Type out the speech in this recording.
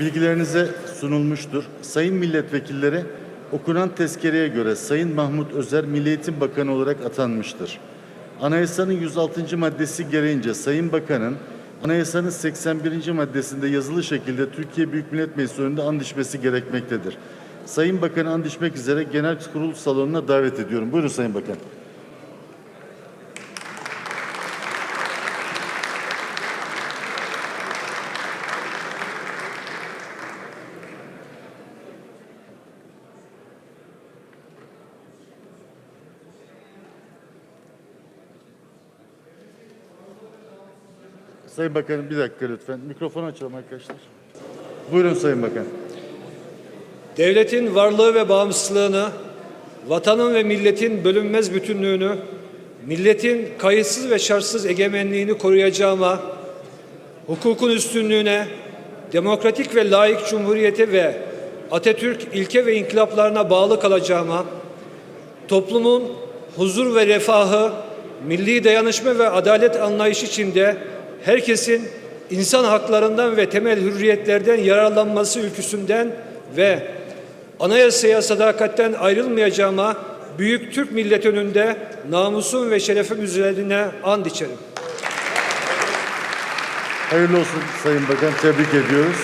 bilgilerinize sunulmuştur. Sayın milletvekilleri okunan tezkereye göre Sayın Mahmut Özer Milli Eğitim Bakanı olarak atanmıştır. Anayasanın 106. maddesi gereğince Sayın Bakan'ın Anayasanın 81. maddesinde yazılı şekilde Türkiye Büyük Millet Meclisi önünde and içmesi gerekmektedir. Sayın Bakan'ı and içmek üzere genel kurul salonuna davet ediyorum. Buyurun Sayın Bakan. Sayın Bakanım bir dakika lütfen. Mikrofonu açalım arkadaşlar. Buyurun Sayın Bakan. Devletin varlığı ve bağımsızlığını, vatanın ve milletin bölünmez bütünlüğünü, milletin kayıtsız ve şartsız egemenliğini koruyacağıma, hukukun üstünlüğüne, demokratik ve layık cumhuriyete ve Atatürk ilke ve inkılaplarına bağlı kalacağıma, toplumun huzur ve refahı, milli dayanışma ve adalet anlayışı içinde herkesin insan haklarından ve temel hürriyetlerden yararlanması ülküsünden ve anayasaya sadakatten ayrılmayacağıma büyük Türk milleti önünde namusum ve şerefim üzerine and içerim. Hayırlı olsun Sayın Bakan. Tebrik ediyoruz.